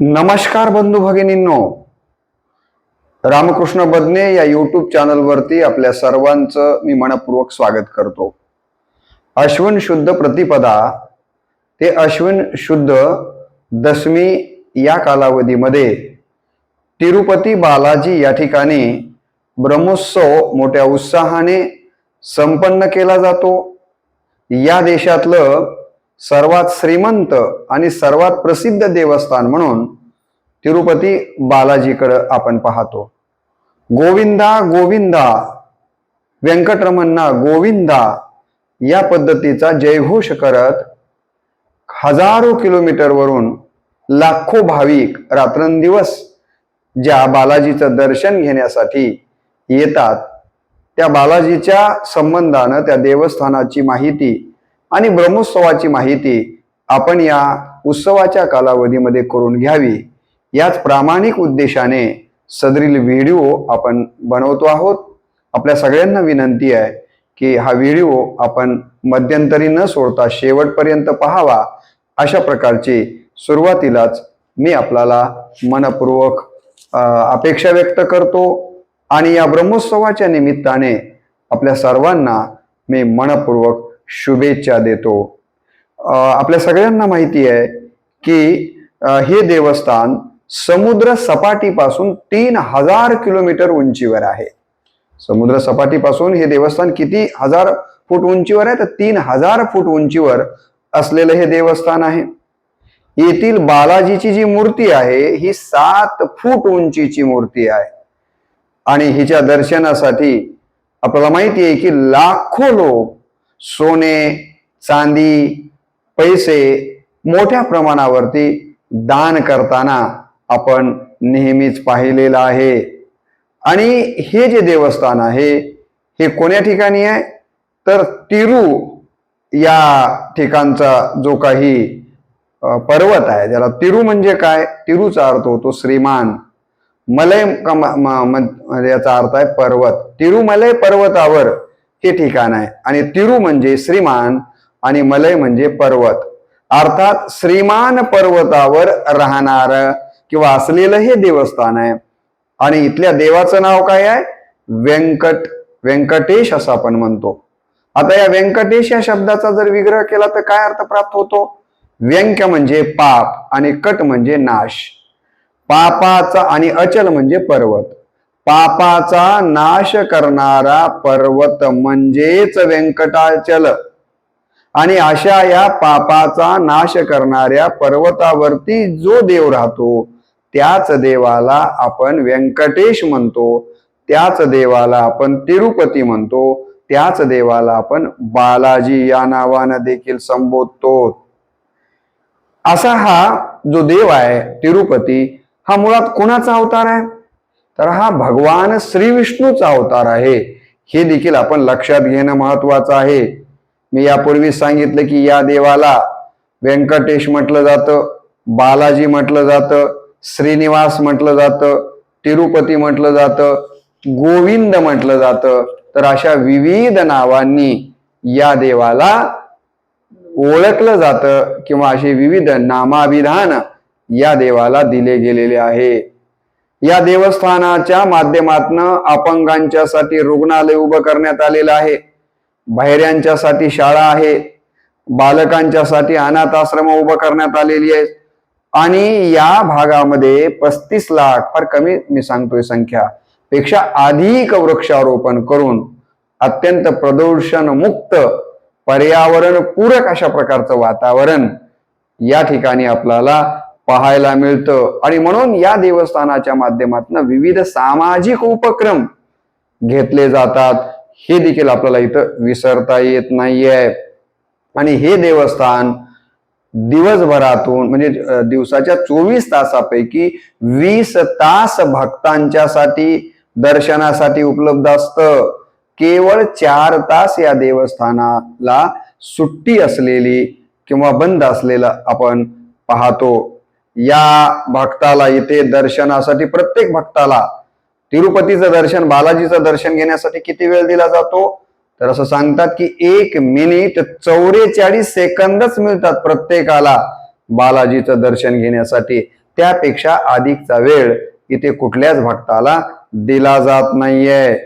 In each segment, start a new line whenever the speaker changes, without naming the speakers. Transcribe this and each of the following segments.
नमस्कार बंधू भगिनींनो. रामकृष्ण बदने या युट्यूब चॅनलवरती आपल्या सर्वांचं मी मनपूर्वक स्वागत करतो. अश्विन शुद्ध प्रतिपदा ते अश्विन शुद्ध दशमी या कालावधीमध्ये तिरुपती बालाजी या ठिकाणी ब्रह्मोत्सव मोठ्या उत्साहाने संपन्न केला जातो. या देशातलं सर्वात श्रीमंत आणि सर्वात प्रसिद्ध देवस्थान म्हणून तिरुपती बालाजीकडं आपण पाहतो. गोविंदा गोविंदा व्यंकटरमन्ना गोविंदा या पद्धतीचा जयघोष करत हजारो किलोमीटरवरून लाखो भाविक रात्रंदिवस ज्या बालाजीचं दर्शन घेण्यासाठी येतात त्या बालाजीच्या संबंधानं त्या देवस्थानाची माहिती आणि ब्रह्मोत्सवाची माहिती आपण या उत्सवाच्या कालावधीमध्ये करून घ्यावी. याच प्रामाणिक उद्देशाने सदरील व्हिडिओ आपण बनवतो आहोत. आपल्या सगळ्यांना विनंती आहे की हा व्हिडिओ आपण मध्यंतरी न सोडता शेवटपर्यंत पाहावा. अशा प्रकारची सुरुवातीलाच मी आपल्याला मनपूर्वक अपेक्षा व्यक्त करतो आणि या ब्रह्मोत्सवाच्या निमित्ताने आपल्या सर्वांना मी मनपूर्वक शुभेच्छा देतो. आपल्या सगळ्यांना माहिती आहे की हे देवस्थान समुद्र सपाटीपासून तीन हजार किलोमीटर उंचीवर आहे. समुद्र सपाटीपासून हे देवस्थान किती हजार फूट उंचीवर आहे? तर तीन हजार फूट उंचीवर असलेलं हे देवस्थान आहे. येथील बालाजीची जी मूर्ती आहे ही सात फूट उंचीची मूर्ती आहे. आणि हिच्या दर्शनासाठी आपल्याला माहिती आहे की लाखो लोक सोने चांदी पैसे मोठ्या प्रमाणावरती दान करताना आपण नेहमीच पाहिलेलं आहे. आणि हे जे देवस्थान आहे हे कोण्या ठिकाणी आहे? तर तिरू या ठिकाणचा जो काही पर्वत आहे ज्याला तिरू म्हणजे काय? तिरूचा अर्थ होतो श्रीमान. मलय म- म- याचा अर्थ आहे पर्वत. तिरुमलय पर्वतावर हे ठिकाण आहे. आणि तिरु म्हणजे श्रीमान आणि मलय म्हणजे पर्वत. अर्थात श्रीमान पर्वतावर राहणार किंवा असलेलं हे देवस्थान आहे. आणि इथल्या देवाचं नाव काय आहे? व्यंकट व्यंकटेश असं आपण म्हणतो. आता या व्यंकटेश या शब्दाचा जर विग्रह केला तर काय अर्थ प्राप्त होतो? व्यंक्य म्हणजे पाप आणि कट म्हणजे नाश. पापाचा आणि अचल म्हणजे पर्वत. पापाचा नाश करणारा पर्वत म्हणजेच व्यंकटाचल. आणि अशा या पापाचा नाश करणाऱ्या पर्वतावरती जो देव राहतो त्याच देवाला आपण व्यंकटेश म्हणतो त्याच देवाला आपण तिरुपती म्हणतो त्याच देवाला आपण बालाजी या नावानं देखील संबोधतो. असा हा जो देव आहे तिरुपती हा मुळात कोणाचा अवतार आहे? तर हा भगवान श्री विष्णूचा अवतार आहे. हे देखील आपण लक्षात घेणं महत्वाचं आहे. मी यापूर्वी सांगितलं की या देवाला व्यंकटेश म्हटलं जातं बालाजी म्हटलं जातं श्रीनिवास म्हटलं जातं तिरुपती म्हटलं जातं गोविंद म्हटलं जातं. तर अशा विविध नावांनी या देवाला ओळखलं जातं किंवा असे विविध नामाभिधान या देवाला दिले गेलेले आहे. या देवस्थानाच्या माध्यमातून अपंगांच्यासाठी रुग्णालय उभं करण्यात आलेलं आहे. बहिऱ्यांच्यासाठी शाळा आहे. बालकांच्यासाठी अनाथ आश्रम उभं करण्यात आलेली आहे. आणि या भागामध्ये पस्तीस लाख फार कमी मी सांगतोय संख्या पेक्षा अधिक वृक्षारोपण करून अत्यंत प्रदूषण मुक्त पर्यावरण पूरक अशा प्रकारचं वातावरण या ठिकाणी आपल्याला पाहायला मिळतं. आणि म्हणून या देवस्थानाच्या माध्यमातून विविध सामाजिक उपक्रम घेतले जातात. हे देखील आपल्याला इथं विसरता येत नाहीये. आणि हे देवस्थान दिवसभरातून म्हणजे दिवसाच्या चोवीस तासापैकी वीस तास भक्तांच्यासाठी दर्शनासाठी उपलब्ध असतं. केवळ चार तास या देवस्थानाला सुट्टी असलेली किंवा बंद असलेलं आपण पाहतो. या भक्ताला इथे दर्शनासाठी प्रत्येक भक्ताला तिरुपतीचं दर्शन बालाजीचं दर्शन घेण्यासाठी किती वेळ दिला जातो? तर असं सांगतात की एक मिनिट चौवेचाळीस सेकंदच मिळतात प्रत्येकाला बालाजीचं दर्शन घेण्यासाठी. त्यापेक्षा अधिकचा वेळ इथे कुठल्याच भक्ताला दिला जात नाहीये.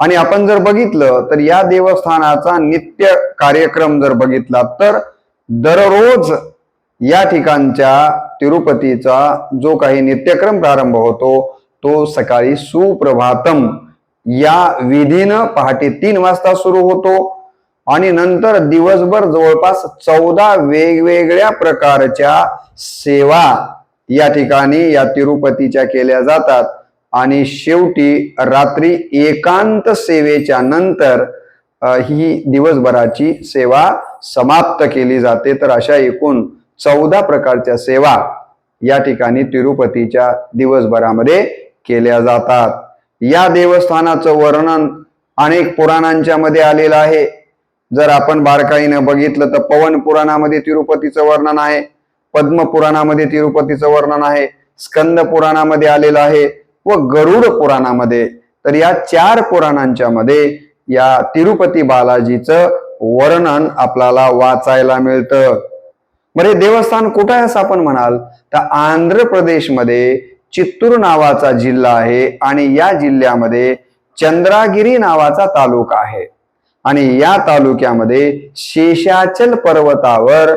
आणि आपण जर बघितलं तर या देवस्थानाचा नित्य कार्यक्रम जर बघितला तर दररोज या ठिकाणच्या तिरुपतीचा जो काही नित्यक्रम प्रारंभ होतो तो सकाळी सुप्रभातम या विधीनं पहाटे तीन वाजता सुरू होतो आणि नंतर दिवसभर जवळपास चौदा वेगवेगळ्या प्रकारच्या सेवा या ठिकाणी या तिरुपतीच्या केल्या जातात. आणि शेवटी रात्री एकांत सेवेच्या नंतर ही दिवसभराची सेवा समाप्त केली जाते. तर अशा एकूण चौदा प्रकारच्या सेवा या ठिकाणी तिरुपतीच्या दिवसभरामध्ये केल्या जातात. या देवस्थानाचं वर्णन अनेक पुराणांच्या मध्ये आलेलं आहे. जर आपण बारकाईनं बघितलं तर पवन पुराणामध्ये तिरुपतीचं वर्णन आहे पद्म पुराणामध्ये तिरुपतीचं वर्णन आहे स्कंद पुराणामध्ये आलेलं आहे व गरुड पुराणामध्ये. तर या चार पुराणांच्या मध्ये या तिरुपती बालाजीचं वर्णन आपल्याला वाचायला मिळतं. बरं हे देवस्थान कुठं आहे असं आपण म्हणाल? तर आंध्र प्रदेशमध्ये चित्तूर नावाचा जिल्हा आहे आणि या जिल्ह्यामध्ये चंद्रागिरी नावाचा तालुका आहे. आणि या तालुक्यामध्ये शेषाचल पर्वतावर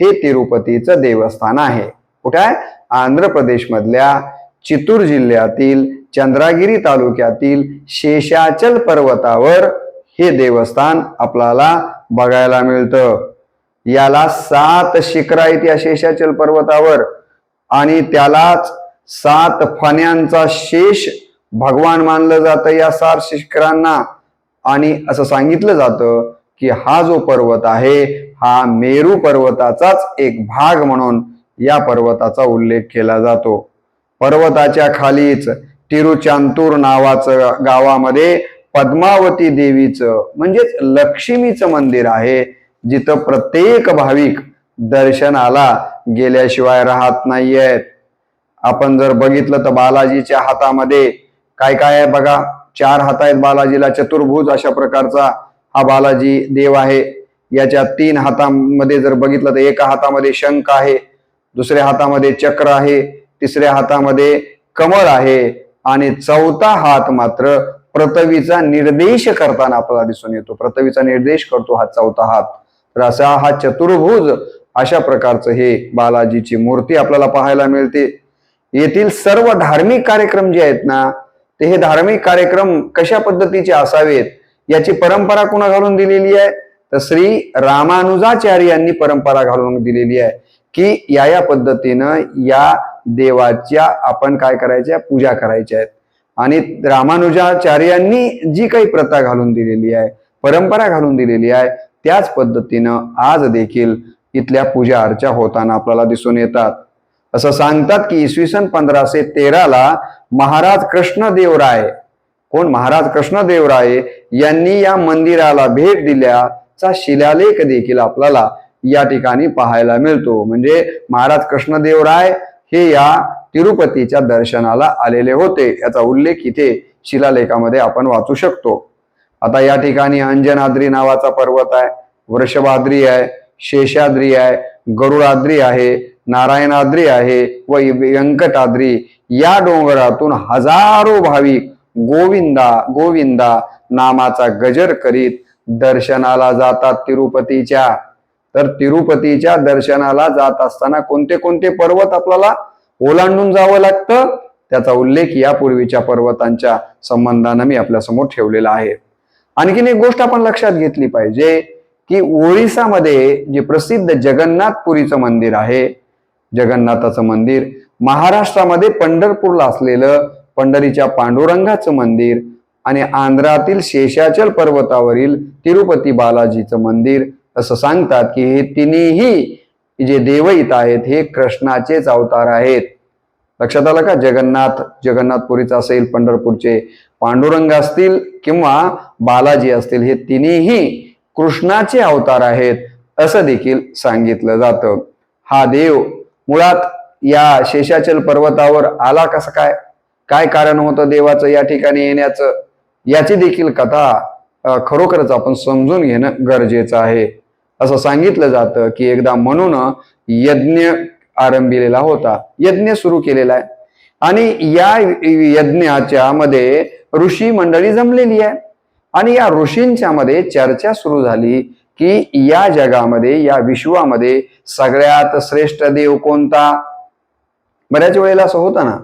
हे तिरुपतीचं देवस्थान आहे. कुठे आहे? आंध्र प्रदेशमधल्या चितूर जिल्ह्यातील चंद्रागिरी तालुक्यातील शेषाचल पर्वतावर हे देवस्थान आपल्याला बघायला मिळतं. याला सात शिखर येते या शेषाचल पर्वतावर. आणि त्यालाच सात फण्यांचा शेष भगवान मानलं जातं या सात शिखरांना. आणि असं सांगितलं जातं की हा जो पर्वत आहे हा मेरू पर्वताचाच एक भाग म्हणून या पर्वताचा उल्लेख केला जातो. पर्वताच्या खालीच तिरुचांतूर नावाचं गावामध्ये पद्मावती देवीचं म्हणजेच लक्ष्मीचं मंदिर आहे. जिथं प्रत्येक भाविक दर्शनाला गेल्याशिवाय राहत नाहीयेत. आपण जर बघितलं तर बालाजीच्या हातामध्ये काय काय आहे बघा? चार हात आहेत बालाजीला चतुर्भुज अशा प्रकारचा हा बालाजी देव आहे. याच्या तीन हातामध्ये जर बघितलं तर एका हातामध्ये शंख आहे दुसऱ्या हातामध्ये चक्र आहे तिसऱ्या हातामध्ये कमळ आहे आणि चौथा हात मात्र पृथ्वीचा निर्देश करताना आपल्याला दिसून येतो. पृथ्वीचा निर्देश करतो हा चौथा हात. तर असा हा चतुर्भुज अशा प्रकारचं हे बालाजीची मूर्ती आपल्याला पाहायला मिळते. येथील सर्व धार्मिक कार्यक्रम जे आहेत ना ते हे धार्मिक कार्यक्रम कशा पद्धतीचे असावेत याची परंपरा कुणा घालून दिलेली आहे? तर श्री रामानुजाचार्य यांनी परंपरा घालून दिलेली आहे की या या पद्धतीनं या देवाच्या आपण काय करायच्या पूजा करायच्या आहेत. आणि रामानुजाचार्यांनी जी काही प्रथा घालून दिलेली आहे परंपरा घालून दिलेली आहे त्याच पद्धतीनं आज देखील इथल्या पूजा अर्चा होताना आपल्याला दिसून येतात. असं सांगतात की इसवी सन पंधराशे तेराला महाराज कृष्णदेवराय कोण? महाराज कृष्णदेवराय यांनी या मंदिराला भेट दिल्याचा शिलालेख देखील आपल्याला या ठिकाणी पाहायला मिळतो. म्हणजे महाराज कृष्णदेवराय हे या तिरुपतीच्या दर्शनाला आलेले होते. याचा उल्लेख इथे शिलालेखामध्ये आपण वाचू शकतो. आता या ठिकाणी अंजनाद्री नावाचा पर्वत आहे वृषभाद्री आहे शेषाद्री आहे गरुडाद्री आहे नारायणाद्री आहे व व्यंकटाद्री. या डोंगरातून हजारो भाविक गोविंदा गोविंदा नामाचा गजर करीत दर्शनाला जातात तिरुपतीच्या. तर तिरुपतीच्या दर्शनाला जात असताना कोणते कोणते पर्वत आपल्याला ओलांडून जावं लागतं? त्याचा उल्लेख यापूर्वीच्या पर्वतांच्या संबंधानं मी आपल्यासमोर ठेवलेला आहे. आणखीन एक गोष्ट आपण लक्षात घेतली पाहिजे की ओरिसामध्ये जे प्रसिद्ध जगन्नाथपुरीचं मंदिर आहे जगन्नाथाचं मंदिर महाराष्ट्रामध्ये पंढरपूरला असलेलं पंढरीच्या पांडुरंगाचं मंदिर आणि आंध्रातील शेषाचल पर्वतावरील तिरुपती बालाजीचं मंदिर असं सांगतात की हे तिन्ही जे देव आहेत हे कृष्णाचेच अवतार आहेत. लक्षात आलं का? जगन्नाथ जगन्नाथपुरीचं असेल पंढरपूरचे पांडुरंग असतील किंवा बालाजी असतील हे तिन्ही कृष्णाचे अवतार आहेत असं देखील सांगितलं जातं. हा देव मुळात या शेषाचल पर्वतावर आला कसं काय? काय कारण होतं देवाचं या ठिकाणी येण्याचं? याची देखील कथा खरोखरच आपण समजून घेणं गरजेचं आहे. असं सांगितलं जातं की एकदा म्हणून यज्ञ आरंभिलेला होता. यज्ञ सुरू केलेला आहे. आणि या यज्ञाच्या मध्ये ऋषी मंडळी जमलेली आहे. आणि या ऋषींच्या मध्ये चर्चा सुरू झाली की या जगामध्ये या विश्वामध्ये सगळ्यात श्रेष्ठ देव कोणता? बऱ्याच वेळेला असं होतं ना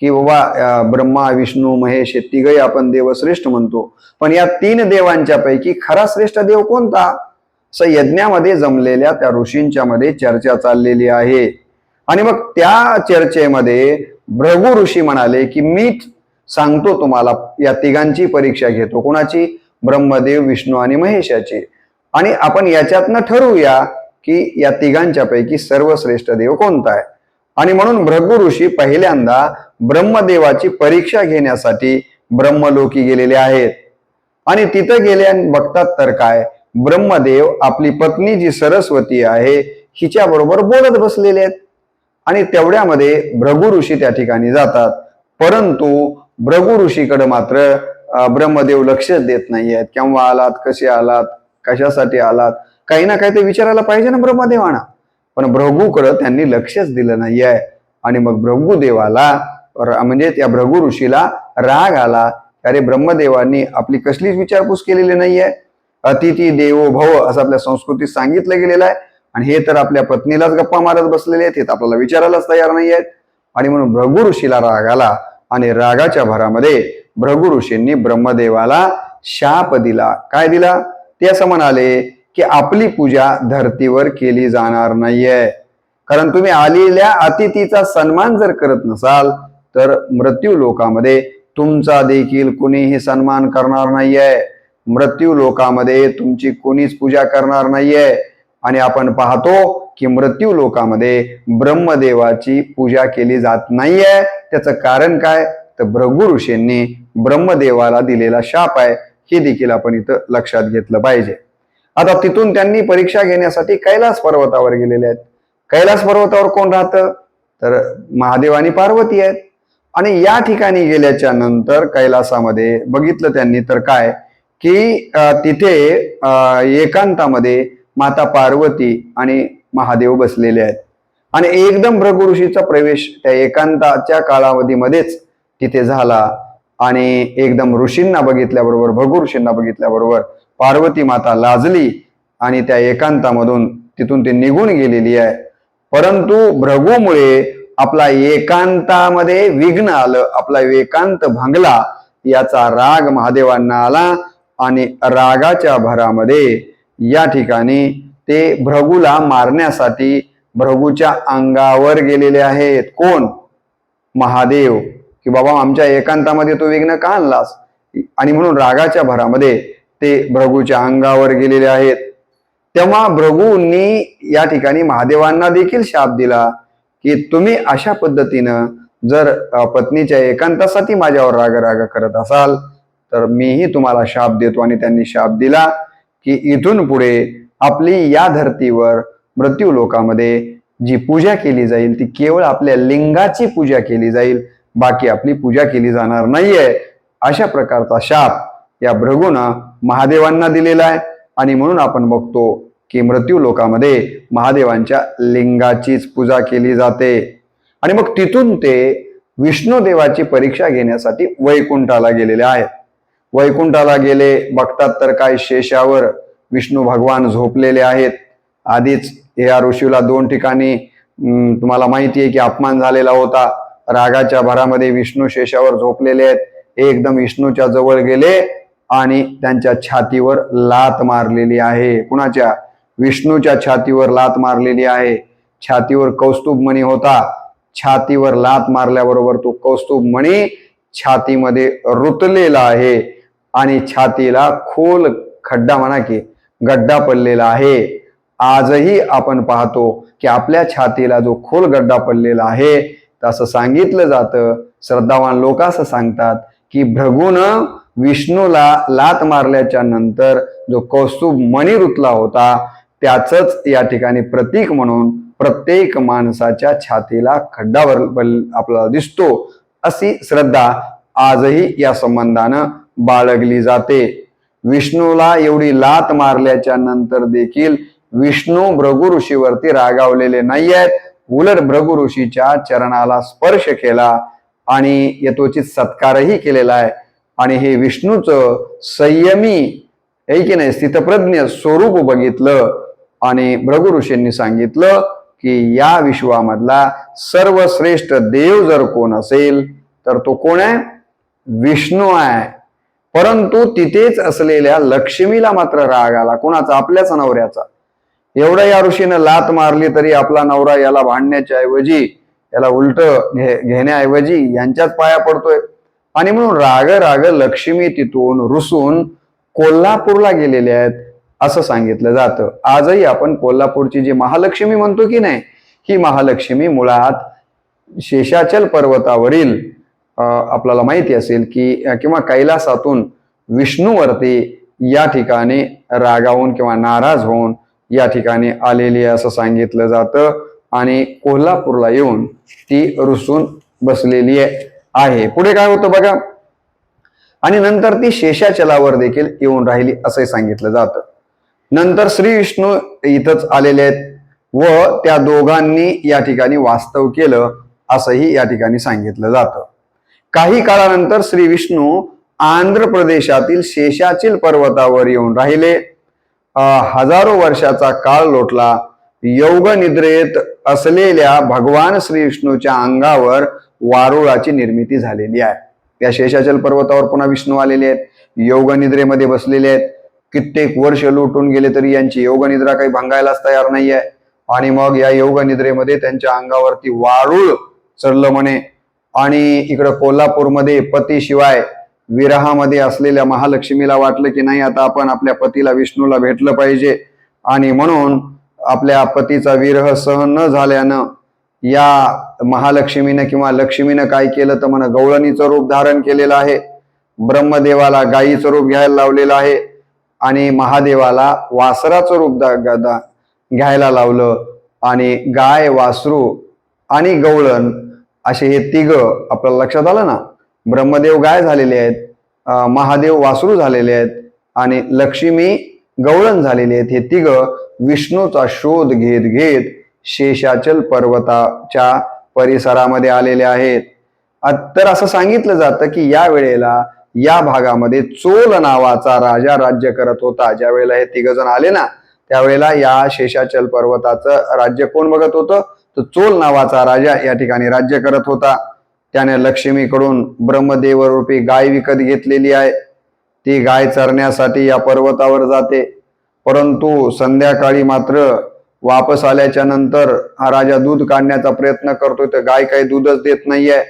की बाबा ब्रह्मा विष्णू महेश हे तिघही आपण देव श्रेष्ठ म्हणतो. पण या तीन देवांच्या पैकी खरा श्रेष्ठ देव कोणता? असं यज्ञामध्ये जमलेल्या त्या ऋषींच्या मध्ये चर्चा चाललेली आहे. आणि मग त्या चर्चेमध्ये भृगु ऋषी म्हणाले की मीच सांगतो तुम्हाला या तिघांची परीक्षा घेतो. कोणाची? ब्रह्मदेव विष्णू आणि महेशाची. आणि आपण याच्यातनं ठरवूया की या तिघांच्या पैकी सर्वश्रेष्ठ देव कोणता आहे. आणि म्हणून भृगु ऋषी पहिल्यांदा ब्रह्मदेवाची परीक्षा घेण्यासाठी ब्रह्मलोकी गेलेले आहेत. आणि तिथं गेल्या बघतात तर काय ब्रह्मदेव आपली पत्नी जी सरस्वती आहे हिच्या बरोबर बोलत बसलेले आहेत. आणि तेवढ्यामध्ये भ्रगु ऋषी त्या ठिकाणी जातात. परंतु भ्रगु ऋषीकडे मात्र ब्रह्मदेव लक्षच देत नाही आहेत केव्हा आलात? कसे आलात? कशासाठी आलात? काही ना काही ते विचारायला पाहिजे ना ब्रह्मदेवाना. पण भृगूकडे त्यांनी लक्षच दिलं नाही आहे आणि मग भ्रगुदेवाला म्हणजे त्या भ्रगु ऋषीला राग आला. अरे ब्रह्मदेवांनी आपली कसलीच विचारपूस केलेली नाहीये. अतिथी देवो भव असं आपल्या संस्कृतीत सांगितलं गेलेलं आहे. आणि हे तर आपल्या पत्नीलाच गप्पा मारत बसलेले आहेत हे तर आपल्याला विचारायलाच तयार नाही आहेत. आणि म्हणून भ्रगु ऋषीला राग आला आणि रागाच्या भरामध्ये भ्रगु ऋषींनी ब्रह्मदेवाला शाप दिला. काय दिला? ते असं म्हणाले की आपली पूजा धर्तीवर केली जाणार नाहीये. कारण तुम्ही आलेल्या अतिथीचा सन्मान जर करत नसाल तर मृत्यू लोकामध्ये तुमचा देखील कुणीही सन्मान करणार नाहीये. मृत्यू लोकामध्ये तुमची कोणीच पूजा करणार नाहीये. आणि आपण पाहतो की मृत्यू लोकामध्ये ब्रह्मदेवाची पूजा केली जात नाहीये. त्याचं कारण काय? तर भृगु ऋषींनी ब्रह्मदेवाला दिलेला शाप आहे. हे देखील आपण इथं लक्षात घेतलं पाहिजे. आता तिथून त्यांनी परीक्षा घेण्यासाठी कैलास पर्वतावर गेलेले आहेत. कैलास पर्वतावर कोण राहतं? तर महादेव आणि पार्वती आहेत. आणि या ठिकाणी गेल्याच्यानंतर कैलासामध्ये बघितलं त्यांनी तर काय? की तिथे अं, एकांतामध्ये माता पार्वती आणि महादेव बसलेले आहेत. आणि एकदम भृगु ऋषीचा प्रवेश त्या एकांताच्या कालावधीमध्येच तिथे झाला. आणि एकदम ऋषींना बघितल्याबरोबर भृगु ऋषींना बघितल्याबरोबर पार्वती माता लाजली आणि त्या एकांतामधून तिथून ती निघून गेलेली आहे. परंतु भ्रगूमुळे आपला एकांतामध्ये विघ्न आलं आपला एकांत भांगला याचा राग महादेवांना आला आणि रागाच्या भरामध्ये या ठिकाणी ते भ्रगूला मारण्यासाठी भ्रगूच्या अंगावर गेलेले आहेत. कोण? महादेव. की बाबा आमच्या एकांतामध्ये तो विघ्न का आणलास? आणि म्हणून रागाच्या भरामध्ये ते भ्रगूच्या अंगावर गेलेले आहेत. तेव्हा भ्रगूंनी या ठिकाणी महादेवांना देखील शाप दिला की तुम्ही अशा पद्धतीनं जर पत्नीच्या एकांतासाठी माझ्यावर राग राग करत असाल तर मीही तुम्हाला शाप देतो आणि त्यांनी शाप दिला. की इथून पुढे आपली या धर्तीवर मृत्यू लोकामध्ये जी पूजा केली जाईल ती केवळ आपल्या लिंगाची पूजा केली जाईल बाकी आपली पूजा केली जाणार नाहीये. अशा प्रकारचा शाप या भृगूनं महादेवांना दिलेला आहे. आणि म्हणून आपण बघतो की मृत्यू लोकामध्ये महादेवांच्या लिंगाचीच पूजा केली जाते. आणि मग तिथून ते विष्णू देवाची परीक्षा घेण्यासाठी वैकुंठाला गेलेले आहेत. वैकुंठाला गेले. बघतात तर काय शेषावर विष्णू भगवान झोपलेले आहेत. आधीच या ऋषीला दोन ठिकाणी तुम्हाला माहिती आहे की अपमान झालेला होता. रागाच्या भरामध्ये विष्णू शेषावर झोपलेले आहेत. एकदम विष्णूच्या जवळ गेले आणि त्यांच्या छातीवर लात मारलेली आहे. कुणाच्या? विष्णूच्या छातीवर लात मारलेली आहे. छातीवर कौस्तुभ मणी होता. छातीवर लात मारल्याबरोबर तो कौस्तुभ मणी छातीमध्ये रुतलेला आहे. आणि छातीला खोल खड्डा म्हणा की गड्डा पडलेला आहे. आजही आपण पाहतो की आपल्या छातीला जो खोल गड्डा पडलेला आहे तसं सांगितलं जातं. श्रद्धावान लोक असं सांगतात की भृगून विष्णूला लात मारल्याच्या नंतर जो कौस्तुभ मणी रुतला होता त्याचंच या ठिकाणी प्रतीक म्हणून प्रत्येक माणसाच्या छातीला खड्डा भर- आपल्याला दिसतो. अशी श्रद्धा आजही या संबंधानं बाळगली जाते. विष्णूला एवढी लात मारल्याच्या नंतर देखील विष्णू भृगु ऋषीवरती रागावलेले नाही आहेत उलट भृगु ऋषीच्या चरणाला स्पर्श केला आणि यथोचित सत्कारही केलेला आहे. आणि हे विष्णूचं संयमी आहे की नाही स्थितप्रज्ञ स्वरूप बघितलं आणि भृगु ऋषींनी सांगितलं की या विश्वामधला सर्वश्रेष्ठ देव जर कोण असेल तर तो कोण आहे? विष्णू आहे. परंतु तिथेच असलेल्या लक्ष्मीला मात्र राग आला. कोणाचा? आपल्याच नवऱ्याचा. एवढं या ऋषीनं लात मारली तरी आपला नवरा याला भांडण्याच्या ऐवजी याला उलट घे घेण्याऐवजी यांच्याच पाया पडतोय. आणि म्हणून राग राग लक्ष्मी तिथून रुसून कोल्हापूरला गेलेले आहेत असं सांगितलं जातं. आजही आपण कोल्हापूरची जी महालक्ष्मी म्हणतो की नाही ही महालक्ष्मी मुळात शेषाचल पर्वतावरील आपल्याला माहिती असेल की किंवा कैलासातून विष्णूवरती या ठिकाणी रागावून किंवा नाराज होऊन या ठिकाणी आलेली असं सांगितलं जातं आणि कोल्हापूरला येऊन ती रुसून बसलेली आहे. पुढे काय होतं बघा? आणि नंतर ती शेषाचलावर देखील येऊन राहिली असंही सांगितलं जातं. नंतर श्री विष्णू इथंच आलेले आहेत व त्या दोघांनी या ठिकाणी वास्तव केलं असंही या ठिकाणी सांगितलं जातं. काही काळानंतर श्री विष्णू आंध्र प्रदेशातील शेषाचील पर्वतावर येऊन राहिले. हजारो वर्षाचा काळ लोटला. योग निद्रेत असलेल्या भगवान श्री विष्णूच्या अंगावर वारुळाची निर्मिती झालेली आहे. या शेषाचल पर्वतावर पुन्हा विष्णू आलेले आहेत. योग निद्रेमध्ये बसलेले आहेत. कित्येक वर्ष लुटून गेले तरी यांची योग निद्रा काही भंगायलाच तयार नाहीये. आणि मग या योग निद्रेमध्ये त्यांच्या अंगावरती वारुळ चढलं म्हणे. आणि इकडं कोल्हापूरमध्ये पतीशिवाय विरहामध्ये असलेल्या महालक्ष्मीला वाटलं की नाही आता आपण आपल्या पतीला विष्णूला भेटलं पाहिजे. आणि म्हणून आपल्या पतीचा विरह सहन न झाल्यानं या महालक्ष्मीनं किंवा लक्ष्मीनं काय केलं तर म्हणा गवळणीचं रूप धारण केलेलं आहे ब्रह्मदेवाला गायीचं रूप घ्यायला लावलेलं आहे आणि महादेवाला वासराचं रूप घ्यायला लावलं. आणि गाय वासरू आणि गवळण असे हे तिघ आपल्याला लक्षात आलं ना? ब्रह्मदेव गाय झालेले आहेत महादेव वासरू झालेले आहेत आणि लक्ष्मी गवळण झालेले आहेत. हे तिघ विष्णूचा शोध घेत घेत शेषाचल पर्वताच्या परिसरामध्ये आलेले आहेत. तर असं सांगितलं जातं की या वेळेला या भागामध्ये चोल नावाचा राजा राज्य करत होता. ज्या वेळेला हे तिघ जण आले ना त्यावेळेला या शेषाचल पर्वताचं राज्य कोण बघत होतं? तर चोल नावाचा राजा या ठिकाणी राज्य करत होता. त्याने लक्ष्मीकडून ब्रह्मदेवरूपी गाय विकत घेतलेली आहे. ती गाय चरण्यासाठी या पर्वतावर जाते. परंतु संध्याकाळी मात्र वापस आल्याच्यानंतर हा राजा दूध काढण्याचा प्रयत्न करतोय. तर गाय काही दूधच देत नाहीये.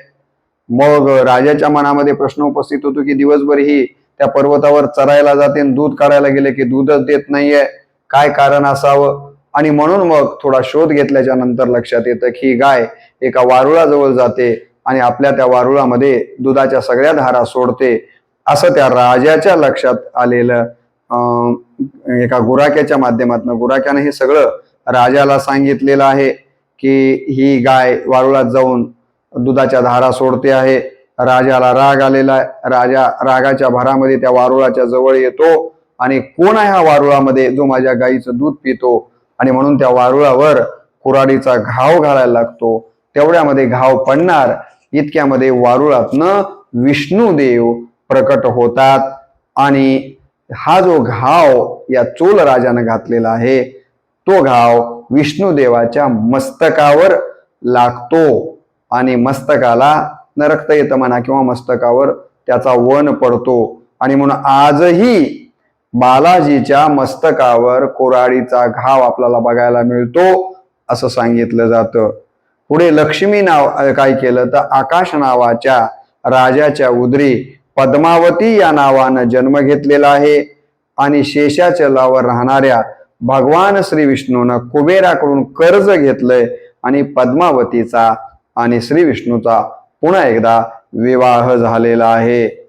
मग राजाच्या मनामध्ये प्रश्न उपस्थित होतो की दिवसभर ही त्या पर्वतावर चरायला जाते आणि दूध काढायला गेले की दूधच देत नाहीये. काय कारण असावं? आणि म्हणून मग थोडा शोध घेतल्याच्या नंतर लक्षात येतं की गाय एका वारुळाजवळ जाते आणि आपल्या त्या वारुळामध्ये दुधाच्या सगळ्या धारा सोडते असं त्या राजाच्या लक्षात आलेलं एका गुराख्याच्या माध्यमातून. गुराख्यानं हे सगळं राजाला सांगितलेलं आहे की ही गाय वारुळात जाऊन दुधाच्या धारा सोडते आहे. राजाला राग आलेला आहे. राजा रागाच्या भरामध्ये त्या वारुळाच्या जवळ येतो आणि कोण आहे हा वारुळामध्ये जो माझ्या गाईचं दूध पितो? आणि म्हणून त्या वारुळावर कुराडीचा घाव घालायला लागतो. तेवढ्यामध्ये घाव पडणार इतक्यामध्ये वारुळातनं विष्णुदेव प्रकट होतात. आणि हा जो घाव या चोल राजानं घातलेला आहे तो घाव विष्णुदेवाच्या मस्तकावर लागतो. आणि मस्तकाला न रक्त येतं म्हणा किंवा मस्तकावर त्याचा वन पडतो. आणि म्हणून आजही बालाजीच्या मस्तकावर कोराडीचा घाव आपल्याला बघायला मिळतो असं सांगितलं जातं. पुढे लक्ष्मी नाव काय केलं? तर आकाश नावाच्या राजाच्या उदरी पद्मावती या नावानं जन्म घेतलेला आहे. आणि शेषाचलावर राहणाऱ्या भगवान श्री विष्णूनं कुबेराकडून कर्ज घेतलंय आणि पद्मावतीचा आणि श्री विष्णूचा पुन्हा एकदा विवाह झालेला आहे.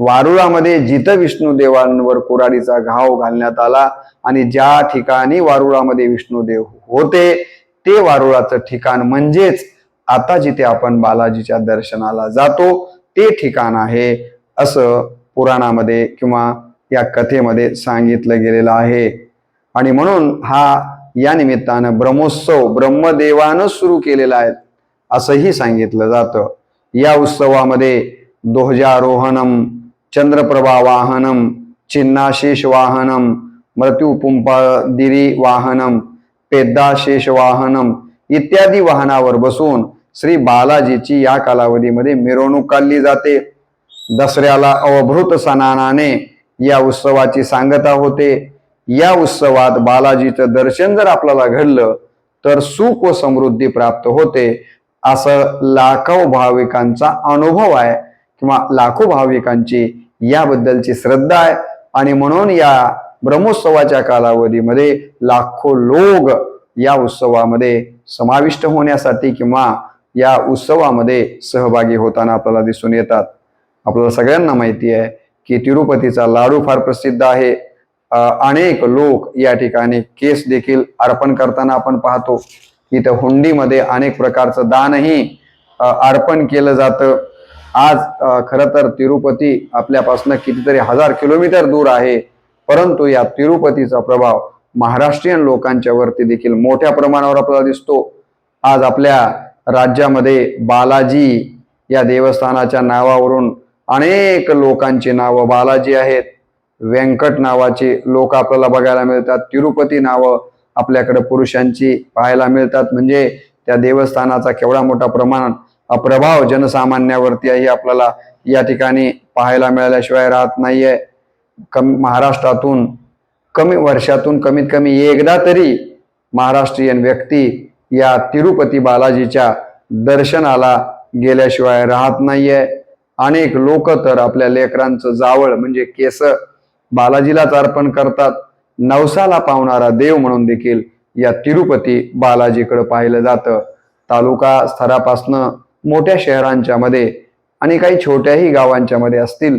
वारुळामध्ये जिथं विष्णुदेवांवर कुराडीचा घाव घालण्यात आला आणि ज्या ठिकाणी वारुळामध्ये विष्णुदेव होते ते वारुळाचं ठिकाण म्हणजेच आता जिथे आपण बालाजीच्या दर्शनाला जातो ते ठिकाण आहे असं पुराणामध्ये किंवा या कथेमध्ये सांगितलं गेलेलं आहे. आणि म्हणून हा या निमित्तानं ब्रह्मोत्सव ब्रह्मदेवानं सुरू केलेला आहे असंही सांगितलं जातं. या उत्सवामध्ये ध्वजारोहणम चंद्रप्रभा वाहनम चिन्नाशेष वाहनम मृत्युपुंपादिरी वाहनम पेद्दाशेष वाहनम इत्यादी वाहनावर बसून श्री बालाजीची या कालावधीमध्ये मिरवणूक काढली जाते. दसऱ्याला अवभृत सणानाने या उत्सवाची सांगता होते. या उत्सवात बालाजीचं दर्शन जर आपल्याला घडलं तर सुख व समृद्धी प्राप्त होते. असं लाखो भाविकांचा अनुभव आहे. किंवा लाखो भाविकांची याबद्दलची श्रद्धा आहे. आणि म्हणून या ब्रह्मोत्सवाच्या कालावधीमध्ये लाखो लोक या उत्सवामध्ये समाविष्ट होण्यासाठी किंवा या उत्सवामध्ये सहभागी होताना आपल्याला दिसून येतात. आपल्याला सगळ्यांना माहिती आहे की तिरुपतीचा लाडू फार प्रसिद्ध आहे. अनेक लोक या ठिकाणी केस देखील अर्पण करताना आपण पाहतो. इथं हुंडीमध्ये अनेक प्रकारचं दानही अर्पण केलं जातं. आज खरं तर तिरुपती आपल्यापासून कितीतरी हजार किलोमीटर दूर आहे परंतु या तिरुपतीचा प्रभाव महाराष्ट्रीयन लोकांच्या वरती देखील मोठ्या प्रमाणावर आपल्याला दिसतो. आज आपल्या राज्यामध्ये बालाजी या देवस्थानाच्या नावावरून अनेक लोकांची नावं बालाजी आहेत. व्यंकट नावाची लोक आपल्याला बघायला मिळतात. तिरुपती नावं आपल्याकडे पुरुषांची पाहायला मिळतात. म्हणजे त्या देवस्थानाचा केवढा मोठा प्रमाण प्रभाव जनसामान्यावरती आहे आपल्याला या ठिकाणी पाहायला मिळाल्याशिवाय राहत नाहीये. कमी महाराष्ट्रातून कमी वर्षातून कमीत कमी एकदा तरी महाराष्ट्रीयन व्यक्ती या तिरुपती बालाजीच्या दर्शनाला गेल्याशिवाय राहत नाहीये. अनेक लोक तर आपल्या लेकरांचं जावळ म्हणजे केस बालाजीलाच अर्पण करतात. नवसाला पावणारा देव म्हणून देखील या तिरुपती बालाजीकडे पाहिलं जातं. तालुका स्तरापासनं मोठ्या शहरांच्या मध्ये आणि काही छोट्याही गावांच्या मध्ये असतील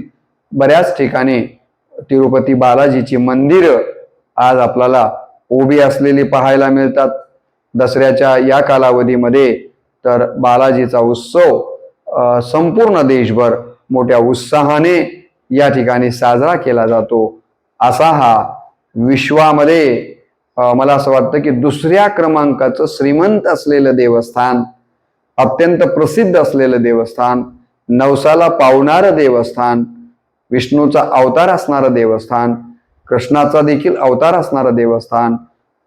बऱ्याच ठिकाणी तिरुपती बालाजीची मंदिरं आज आपल्याला उभी असलेली पाहायला मिळतात. दसऱ्याच्या या कालावधीमध्ये तर बालाजीचा उत्सव संपूर्ण देशभर मोठ्या उत्साहाने या ठिकाणी साजरा केला जातो. असा हा विश्वामध्ये मला असं वाटतं की दुसऱ्या क्रमांकाचं श्रीमंत असलेलं देवस्थान अत्यंत प्रसिद्ध असलेलं देवस्थान नवसाला पावणारं देवस्थान विष्णूचा अवतार असणारं देवस्थान कृष्णाचा देखील अवतार असणारं देवस्थान.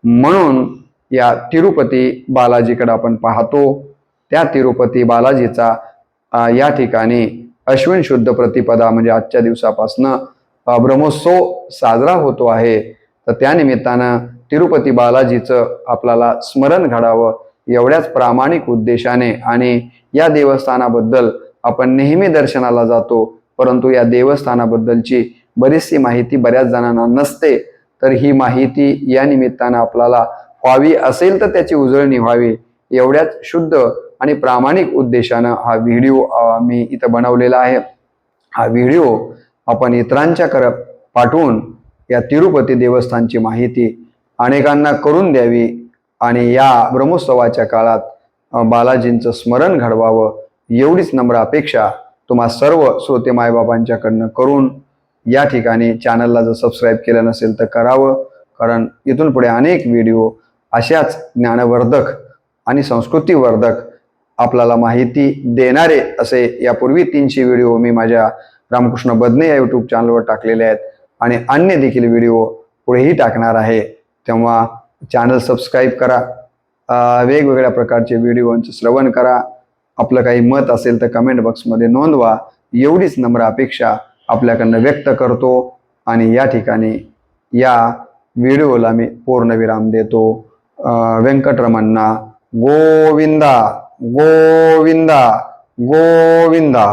म्हणून या तिरुपती बालाजीकडे आपण पाहतो. त्या तिरुपती बालाजीचा या ठिकाणी अश्विन शुद्ध प्रतिपदा म्हणजे आजच्या दिवसापासनं ब्रह्मोत्सव साजरा होतो आहे. तर त्यानिमित्तानं तिरुपती बालाजीचं आपल्याला स्मरण घडावं. एवढ्याच प्रामाणिक उद्देशाने आणि या देवस्थानाबद्दल आपण नेहमी दर्शनाला जातो परंतु या देवस्थानाबद्दलची बरीचशी माहिती बऱ्याच जणांना नसते तर ही माहिती या निमित्तानं आपल्याला व्हावी असेल तर त्याची उजळणी व्हावी एवढ्याच शुद्ध आणि प्रामाणिक उद्देशानं हा व्हिडिओ मी इथं बनवलेला आहे. हा व्हिडिओ आपण इतरांच्या कर पाठवून या तिरुपती देवस्थानची माहिती अनेकांना करून द्यावी. आणि या ब्रह्मोत्सवाच्या काळात बालाजींचं स्मरण घडवावं एवढीच नम्र अपेक्षा तुम्हा सर्व श्रोते मायबाबांच्याकडनं करून या ठिकाणी चॅनलला जर सबस्क्राईब केलं नसेल तर करावं कारण इथून पुढे अनेक व्हिडिओ अशाच ज्ञानवर्धक आणि संस्कृतीवर्धक आपल्याला माहिती देणारे असे यापूर्वी तीनशे व्हिडिओ मी माझ्या रामकृष्ण बदने या यूट्यूब चॅनलवर टाकलेले आहेत. आणि अन्य देखील व्हिडिओ पुढेही टाकणार आहे. तेव्हा चॅनल सबस्क्राईब करा. वेगवेगळ्या प्रकारचे व्हिडिओंचं श्रवण करा. आपलं काही मत असेल तर कमेंट बॉक्समध्ये नोंदवा. एवढीच नम्र अपेक्षा आपल्याकडनं व्यक्त करतो आणि या ठिकाणी या व्हिडिओला मी पूर्णविराम देतो. व्यंकटरमण्णा गोविंदा गोविंदा गोविंदा.